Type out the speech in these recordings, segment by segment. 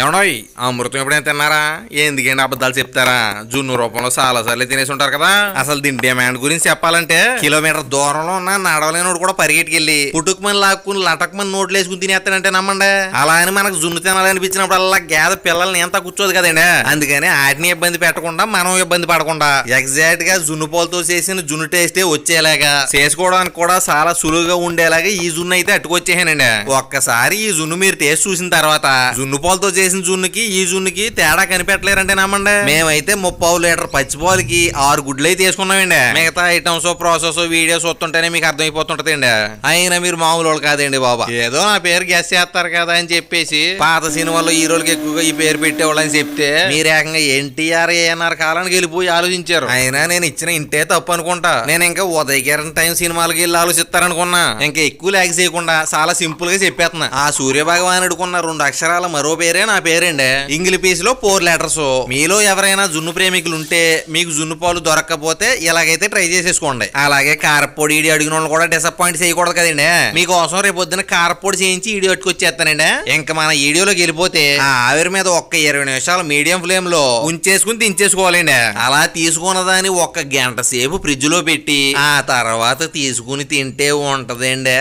ఏమన్నాయి? అమృతం ఎప్పుడైనా తిన్నారా? ఎందుకండి అబద్ధాలు చెప్తారా? జున్ను రూపంలో చాలా సార్లు తినేసి ఉంటారు కదా. అసలు దీని డిమాండ్ గురించి చెప్పాలంటే కిలోమీటర్ దూరంలో ఉన్న నడవలేనోడు కూడా పరిగెట్టుకెళ్ళి పుట్టుకుమని లాక్కుని లటకమని నోట్లు వేసుకుని తినేస్తాడంటే నమ్మండి. అలా అని మనకు జున్ను తినాలనిపించినప్పుడు అలా గేదె పిల్లల్ని ఎంత కూర్చోదు కదండి. అందుకని వాటిని ఇబ్బంది పెట్టకుండా మనం ఇబ్బంది పడకుండా ఎగ్జాక్ట్గా జున్ను పాలతో చేసిన జున్ను టేస్టే వచ్చేలాగా చేసుకోవడానికి కూడా చాలా సులువుగా ఉండేలాగా ఈ జున్ను అయితే అట్టుకొచ్చేసానండి. ఒక్కసారి ఈ జున్ను మీరు టేస్ట్ చూసిన తర్వాత జున్ను పాలతో చేసిన జున్నుకి ఈ జున్నుకి తేడా కనిపెట్టలేరంటే నమ్మండి. మేమైతే ముప్పావు లీటర్ పచ్చి పాలకి ఆరు గుడ్లు అయితే వేసుకున్నామండి. మిగతా ఐటమ్స్ ప్రాసెస్ వీడియోస్ వస్తుంటేనే మీకు అర్థమైపోతుంటదండి. అయినా మీరు మామూలు వాళ్ళు కాదండి బాబా. ఏదో నా పేరు గెస్ చేస్తారు కదా అని చెప్పేసి. పాత సినిమాల్లో హీరోలకి ఎక్కువగా ఈ పేరు పెట్టేవాళ్ళు అని చెప్తే మీరు ఏకంగా ఎన్టీఆర్ ఏఎన్ఆర్ కాలానికి వెళ్ళిపోయి ఆలోచించారు. అయినా నేను ఇచ్చిన ఇంటే తప్పు అనుకుంటా. నేను ఇంకా ఉదయకిరణ్ టైం సినిమాలకి వెళ్ళి ఆలోచిస్తారనుకున్నా. ఇంకా ఎక్కువ లాగ్ చేయకుండా చాలా సింపుల్గా చెప్పేస్తున్నా. ఆ సూర్య భగవానుడుకున్న రెండు అక్షరాల మరో పేరే నా పేరండి. ఇంగ్లీష్ పీస్లో ఫోర్ లెటర్స్. మీలో ఎవరైనా జున్ను ప్రేమికులు ఉంటే మీకు జున్ను పాలు దొరకకపోతే ఇలాగైతే ట్రై చేసేసుకోండి. అలాగే కారపొడి ఇడి అడిగిన వాళ్ళు కూడా డిసప్పాయింట్ చేయకూడదు కదండి. మీకోసం రేపు పొద్దున కారపొడి చేయించి ఇడి పట్టుకొచ్చేస్తానండి ఇంకా మన ఈడియోలోకి వెళ్ళిపోతే ఆ ఆవిరి మీద ఒక్క ఇరవై నిమిషాలు మీడియం ఫ్లేమ్లో ఉంచేసుకుని దించేసుకోవాలండి. అలా తీసుకున్న దాన్ని ఒక్క గంట సేపు ఫ్రిడ్జ్లో పెట్టి ఆ తర్వాత తీసుకుని తింటే ఉంటదండి.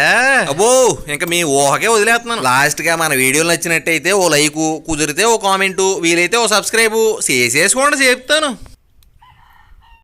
అబ్బో ఇంకా మీ ఊహకే వదిలేస్తున్నాను. లాస్ట్గా మన వీడియోలు నచ్చినట్టయితే ఓ లైక్ కుదిరితే ఓ కామెంటు వీలైతే ఓ సబ్స్క్రైబు చేసేసుకోండి చెప్తాను